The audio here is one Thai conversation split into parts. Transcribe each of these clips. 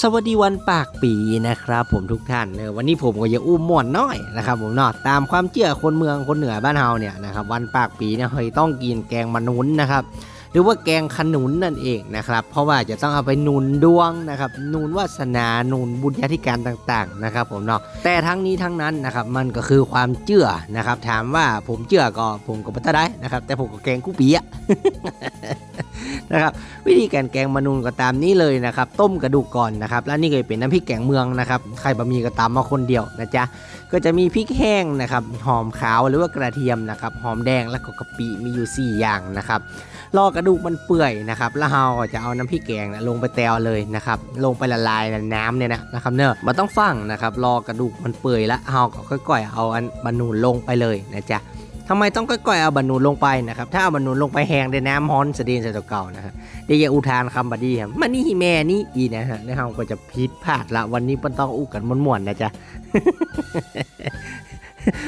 สวัสดีวันปากปีนะครับผมทุกท่านเออวันนี้ผมก็จะอุ้มม่วนน้อยนะครับผมเนาะตามความเชื่อคนเมืองคนเหนือบ้านเฮาเนี่ยนะครับวันปากปีเนี่ยเฮ้ยต้องกินแกงมะนุนนะครับ หรือว่าแกงขนุนนั่นเองนะครับ เพราะว่าจะต้องเอาไปหนุนดวงนะครับหนุนวาสนาหนุนบุญญาธิการต่างๆนะครับผมเนาะแต่ทั้งนี้ทั้งนั้นนะครับมันก็คือความเชื่อนะครับ ถามว่าผมเชื่อก็ผมก็ไม่ได้นะครับ แต่ผมก็แกงกู้ปีอะนะครับวิธีการแกงมนุนก็ตามนี้เลยนะครับ ต้มกระดูกก่อนนะครับแล้วนี่ก็เป็นน้ำพริกแกงเมืองนะครับใครบะหมี่ก็ตามมาคนเดียวนะจ๊ะก็จะมีพริกแห้งนะครับหอมขาวหรือว่ากระเทียมนะครับหอมแดงแล้วก็กะปิมีอยู่ 4 อย่างนะครับรอกระระดูกมันเปื่อยนะครับ แล้วเราก็จะเอาน้ำพริกแกงนะลงไปแตวเลยนะครับ ลงไปละลายในน้ำเนี่ยนะนะครับเนอะมันต้องฟังนะครับรอกระดูกมันเปื่อยแล้วเราก็ค่อย ๆ เอาอันมะนุนลงไปเลยนะจ๊ะทำไมต้องค่อยๆเอาบรรนูนลงไปนะครับ ถ้าเอาบรรนูนลงไปแห้งในน้ำฮ้อนสะเดีนใส่ตัวเก่านะฮะเดี๋ยวอย่าอุทานคำบดดีครับมันนี่แม่นี่อีนะฮะแล้วเราก็จะผิดพลาดละวันนี้มันต้องอู้กันม่วนๆนะจ๊ะ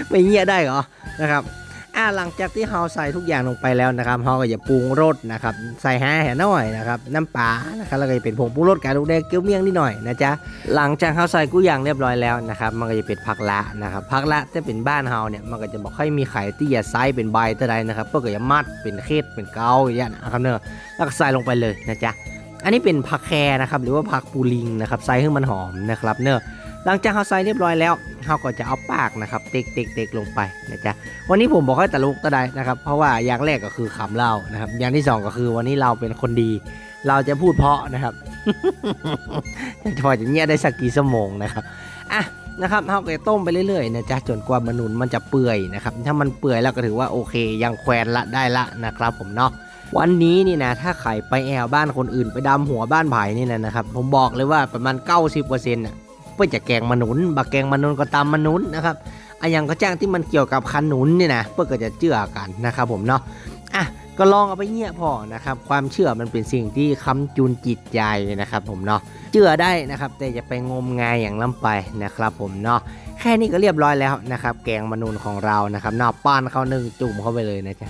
ไม่เงี้ยได้เหรอนะครับ อ่าหลังจากที่เราใส่ทุกอย่างลงไปแล้วนะครับเราก็จะปรุงรสนะครับ ใส่แห่แห่น่อยนะครับ น้ำปลานะครับแล้วก็จะเป็นผงปรุงรสกากลูกแดงเกี๊ยวเมี่ยงนิดหน่อยนะจ๊ะหลังจากเราใส่กุ้ยางเรียบร้อยแล้วนะครับ มันก็จะเป็นผักละนะครับผักละถ้าเป็นบ้านเฮาเนี่ยมันก็จะบอกให้มีไข่ที่อย่าไซส์เป็นใบเท่าใดนะครับเพื่อก็จะมัดเป็นเคสเป็นเกาอย่างเงี้ยนะครับเนอะแล้วก็ใส่ลงไปเลยนะจ๊ะอันนี้เป็นผักแครนะครับหรือว่าผักปูลิงนะครับใส่ให้มันหอมนะครับเนอะ หลังจากเราใส่เรียบร้อยแล้วเราก็จะเอาปากนะครับเต็กๆๆลงไปนะจ๊ะวันนี้ผมบอกให้ตะลุกตะไดนะครับ เพราะว่าอย่างแรกก็คือขำเรานะครับ อย่างที่สองก็คือวันนี้เราเป็นคนดี เราจะพูดเพาะนะครับพอจะเงียได้สักกี่ชั่วโมงนะครับอะนะครับเราก็ต้มไปเรื่อยๆนะจ๊ะจนกว่ามะนุนมันจะเปื่อยนะครับถ้ามันเปื่อยแล้วก็ถือว่าโอเคยังแควนละได้ละนะครับ ผมเนาะวันนี้นี่นะถ้าไข่ไปแอวบ้านคนอื่นไปดำหัวบ้านไผ่นี่นะนะครับผมบอกเลยว่าประมาณ 90%น่ะ เพื่อจะแกงมนุนบักแกงมนุนก็ตามมนุนนะครับอะอย่างก็แจ้งที่มันเกี่ยวกับขนุนนี่นะเพื่อก็จะเจือกันนะครับผมเนาะอะก็ลองเอาไปเงี่ยพอนะครับความเชื่อมันเป็นสิ่งที่ค้ำจุนจิตใจนะครับผมเนาะเชื่อได้นะครับแต่อย่าไปงมงายอย่างล้ำไปนะครับผมเนาะแค่นี้ก็เรียบร้อยแล้วนะครับแกงมนูนของเรานะครับนาะป้านเข้านึ่งจุ่มเข้าไปเลยนะจ๊ะ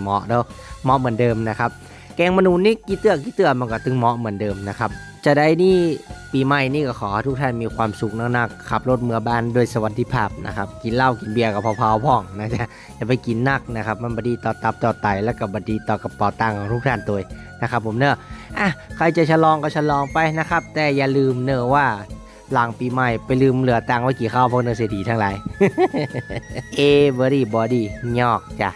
เหมาะเด้อเหมาะเหมือนเดิมนะครับแกงมนูนนี่กี่เตือกี่เตือมันก็ตึงเหมาะเหมือนเดิมนะครับจะได้นี่ ปีใหม่นี่ก็ขอทุกท่านมีความสุขนักๆขับรถเมื่อบ้านโดยสวัสดิภาพนะครับกินเหล้ากินเบียร์กับพาๆพ่องนะจ๊ะอย่าไปกินนักนะครับ มันบดีต่อตับต่อไตและก็บบดีต่อกระเป๋าตังค์ของทุกท่านตัวนะครับ ผมเนอะอะใครจะฉลองก็ฉลองไปนะครับ แต่อย่าลืมเนอะว่าหลังปีใหม่ไปลืมเหลือตังค์ไว้กี่ข้าวพวกเนอเศรษฐีทั้งหลายเอเวอรี่บอดี้ยอกจ้ะ